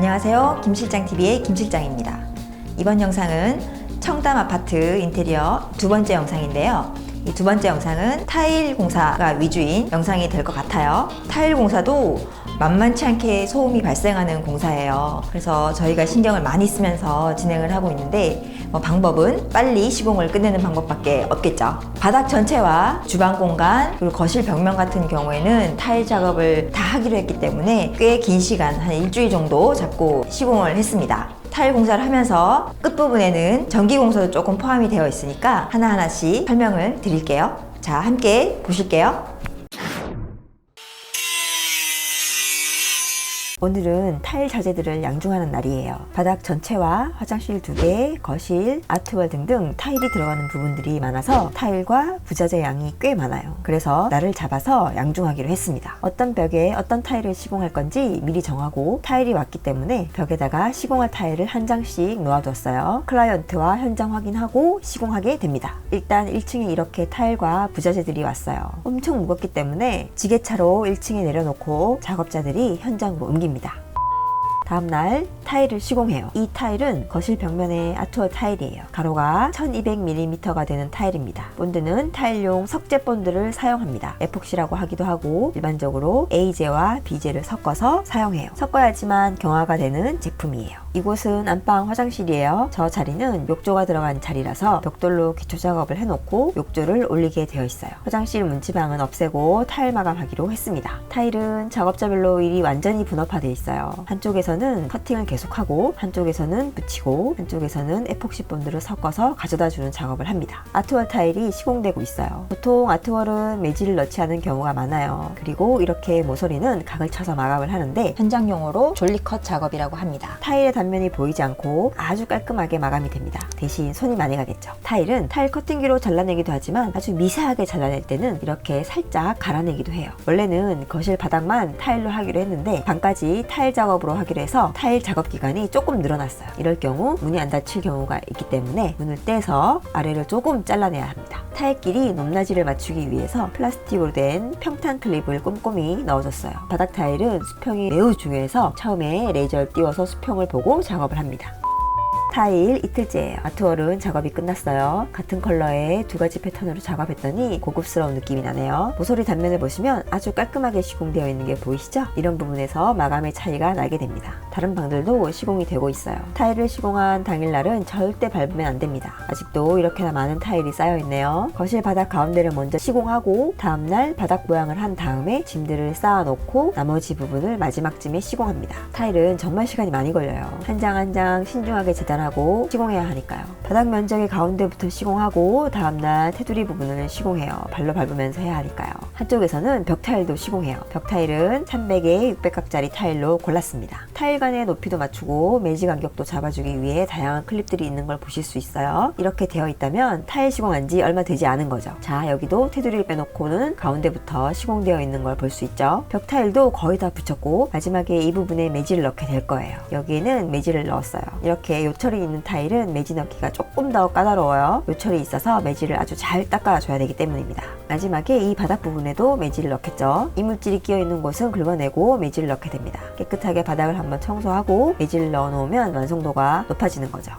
안녕하세요. 김실장TV의 김실장입니다. 이번 영상은 청담 아파트 인테리어 두 번째 영상인데요. 이두 번째 영상은 타일 공사가 위주인 영상이 될 것 같아요. 타일 공사도 만만치 않게 소음이 발생하는 공사예요. 그래서 저희가 신경을 많이 쓰면서 진행을 하고 있는데 뭐 방법은 빨리 시공을 끝내는 방법밖에 없겠죠. 바닥 전체와 주방 공간 그리고 거실 벽면 같은 경우에는 타일 작업을 다 하기로 했기 때문에 꽤 긴 시간 한 일주일 정도 잡고 시공을 했습니다. 타일 공사를 하면서 끝부분에는 전기 공사도 조금 포함이 되어 있으니까 하나하나씩 설명을 드릴게요. 자, 함께 보실게요. 오늘은 타일 자재들을 양중하는 날이에요. 바닥 전체와 화장실 두 개, 거실, 아트월 등등 타일이 들어가는 부분들이 많아서 타일과 부자재 양이 꽤 많아요. 그래서 날을 잡아서 양중하기로 했습니다. 어떤 벽에 어떤 타일을 시공할 건지 미리 정하고 타일이 왔기 때문에 벽에다가 시공할 타일을 한 장씩 놓아뒀어요. 클라이언트와 현장 확인하고 시공하게 됩니다. 일단 1층에 이렇게 타일과 부자재들이 왔어요. 엄청 무겁기 때문에 지게차로 1층에 내려놓고 작업자들이 현장으로 옮깁니다. 다 음날 타일을 시공해요. 이 타일은 거실 벽면의 아트월 타일이에요. 가로가 1200mm가 되는 타일입니다. 본드는 타일용 석재 본드를 사용합니다. 에폭시라고 하기도 하고 일반적으로 A제와 B제를 섞어서 사용해요. 섞어야지만 경화가 되는 제품이에요. 이곳은 안방 화장실이에요. 저 자리는 욕조가 들어간 자리라서 벽돌로 기초 작업을 해놓고 욕조를 올리게 되어 있어요. 화장실 문지방은 없애고 타일 마감하기로 했습니다. 타일은 작업자별로 일이 완전히 분업화되어 있어요. 한쪽에서는 커팅을 계속하고 한쪽에서는 붙이고 한쪽에서는 에폭시 본드를 섞어서 가져다 주는 작업을 합니다. 아트월 타일이 시공되고 있어요. 보통 아트월은 매질을 넣지 않은 경우가 많아요. 그리고 이렇게 모서리는 각을 쳐서 마감을 하는데 현장 용어로 졸리컷 작업이라고 합니다. 타일의 단면이 보이지 않고 아주 깔끔하게 마감이 됩니다. 대신 손이 많이 가겠죠. 타일은 타일 커팅기로 잘라내기도 하지만 아주 미세하게 잘라낼 때는 이렇게 살짝 갈아내기도 해요. 원래는 거실 바닥만 타일로 하기로 했는데 방까지 타일 작업으로 하기로 해서 타일 작업 기간이 조금 늘어났어요. 이럴 경우 문이 안 닫힐 경우가 있기 때문에 문을 떼서 아래를 조금 잘라내야 합니다. 타일끼리 높낮이를 맞추기 위해서 플라스틱으로 된 평탄 클립을 꼼꼼히 넣어줬어요. 바닥 타일은 수평이 매우 중요해서 처음에 레이저를 띄워서 수평을 보고 작업을 합니다. 타일 이틀째예요. 아트월은 작업이 끝났어요. 같은 컬러의 두 가지 패턴으로 작업했더니 고급스러운 느낌이 나네요. 모서리 단면을 보시면 아주 깔끔하게 시공되어 있는 게 보이시죠? 이런 부분에서 마감의 차이가 나게 됩니다. 다른 방들도 시공이 되고 있어요. 타일을 시공한 당일날은 절대 밟으면 안 됩니다. 아직도 이렇게나 많은 타일이 쌓여 있네요. 거실 바닥 가운데를 먼저 시공하고 다음날 바닥 모양을 한 다음에 짐들을 쌓아놓고 나머지 부분을 마지막쯤에 시공합니다. 타일은 정말 시간이 많이 걸려요. 한 장 한 장 신중하게 재단 하고 시공해야 하니까요. 바닥 면적의 가운데부터 시공하고 다음날 테두리 부분을 시공해요. 발로 밟으면서 해야 하니까요. 한쪽에서는 벽 타일도 시공해요. 벽 타일은 300에 600각짜리 타일로 골랐습니다. 타일 간의 높이도 맞추고 매지 간격도 잡아주기 위해 다양한 클립들이 있는 걸 보실 수 있어요. 이렇게 되어 있다면 타일 시공한 지 얼마 되지 않은 거죠. 자 여기도 테두리를 빼놓고는 가운데부터 시공되어 있는 걸 볼 수 있죠. 벽 타일도 거의 다 붙였고 마지막에 이 부분에 매지를 넣게 될 거예요. 여기에는 매지를 넣었어요. 이렇게 요철 요철이 있는 타일은 매지 넣기가 조금 더 까다로워요. 요철이 있어서 매지를 아주 잘 닦아줘야 되기 때문입니다. 마지막에 이 바닥 부분에도 매지를 넣겠죠. 이물질이 끼어 있는 곳은 긁어내고 매지를 넣게 됩니다. 깨끗하게 바닥을 한번 청소하고 매지를 넣어 놓으면 완성도가 높아지는 거죠.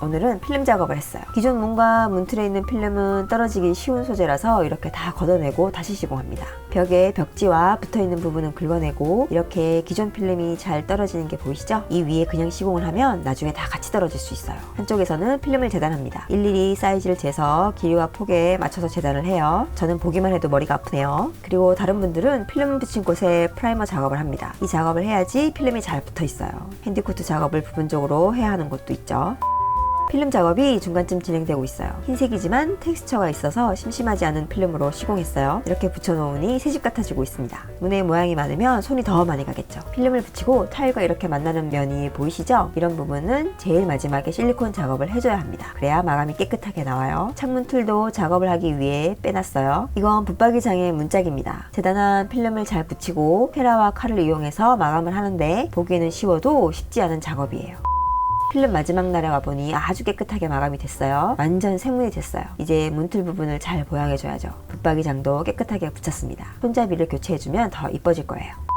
오늘은 필름 작업을 했어요. 기존 문과 문틀에 있는 필름은 떨어지기 쉬운 소재라서 이렇게 다 걷어내고 다시 시공합니다. 벽에 벽지와 붙어있는 부분은 긁어내고 이렇게 기존 필름이 잘 떨어지는 게 보이시죠? 이 위에 그냥 시공을 하면 나중에 다 같이 떨어질 수 있어요. 한쪽에서는 필름을 재단합니다. 일일이 사이즈를 재서 길이와 폭에 맞춰서 재단을 해요. 저는 보기만 해도 머리가 아프네요. 그리고 다른 분들은 필름 붙인 곳에 프라이머 작업을 합니다. 이 작업을 해야지 필름이 잘 붙어 있어요. 핸디코트 작업을 부분적으로 해야 하는 곳도 있죠. 필름 작업이 중간쯤 진행되고 있어요. 흰색이지만 텍스처가 있어서 심심하지 않은 필름으로 시공했어요. 이렇게 붙여놓으니 새집 같아지고 있습니다. 문의 모양이 많으면 손이 더 많이 가겠죠. 필름을 붙이고 타일과 이렇게 만나는 면이 보이시죠? 이런 부분은 제일 마지막에 실리콘 작업을 해줘야 합니다. 그래야 마감이 깨끗하게 나와요. 창문 툴도 작업을 하기 위해 빼놨어요. 이건 붙박이 장의 문짝입니다. 재단한 필름을 잘 붙이고 테라와 칼을 이용해서 마감을 하는데 보기에는 쉬워도 쉽지 않은 작업이에요. 필름 마지막 날에 와보니 아주 깨끗하게 마감이 됐어요. 완전 생문이 됐어요. 이제 문틀 부분을 잘 보양해줘야죠. 붙박이 장도 깨끗하게 붙였습니다. 손잡이를 교체해주면 더 이뻐질 거예요.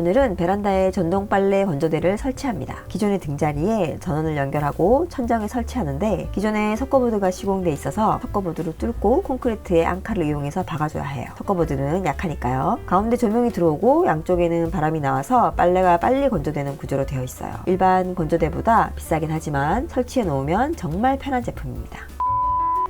오늘은 베란다에 전동 빨래 건조대를 설치합니다. 기존의 등자리에 전원을 연결하고 천장에 설치하는데 기존에 석고보드가 시공돼 있어서 석고보드를 뚫고 콘크리트에 앙카를 이용해서 박아줘야 해요. 석고보드는 약하니까요. 가운데 조명이 들어오고 양쪽에는 바람이 나와서 빨래가 빨리 건조되는 구조로 되어 있어요. 일반 건조대보다 비싸긴 하지만 설치해 놓으면 정말 편한 제품입니다.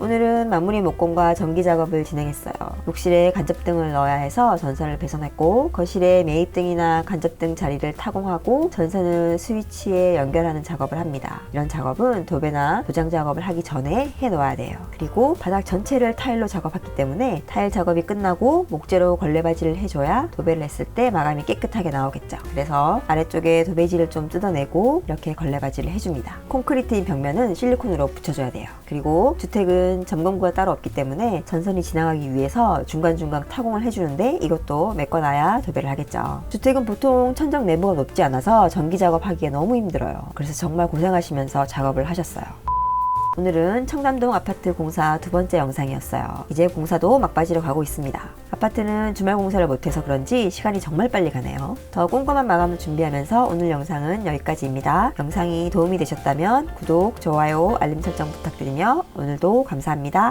오늘은 마무리 목공과 전기 작업을 진행했어요. 욕실에 간접등을 넣어야 해서 전선을 배선했고 거실에 매입등이나 간접등 자리를 타공하고 전선을 스위치에 연결하는 작업을 합니다. 이런 작업은 도배나 도장 작업을 하기 전에 해 놓아야 돼요. 그리고 바닥 전체를 타일로 작업했기 때문에 타일 작업이 끝나고 목재로 걸레바지를 해줘야 도배를 했을 때 마감이 깨끗하게 나오겠죠. 그래서 아래쪽에 도배지를 좀 뜯어내고 이렇게 걸레바지를 해줍니다. 콘크리트인 벽면은 실리콘으로 붙여줘야 돼요. 그리고 주택은 점검구가 따로 없기 때문에 전선이 지나가기 위해서 중간중간 타공을 해주는데 이것도 메꿔놔야 도배를 하겠죠. 주택은 보통 천장 내부가 높지 않아서 전기 작업하기에 너무 힘들어요. 그래서 정말 고생하시면서 작업을 하셨어요. 오늘은 청담동 아파트 공사 두 번째 영상이었어요. 이제 공사도 막바지로 가고 있습니다. 아파트는 주말 공사를 못해서 그런지 시간이 정말 빨리 가네요. 더 꼼꼼한 마감을 준비하면서 오늘 영상은 여기까지입니다. 영상이 도움이 되셨다면 구독, 좋아요, 알림 설정 부탁드리며 오늘도 감사합니다.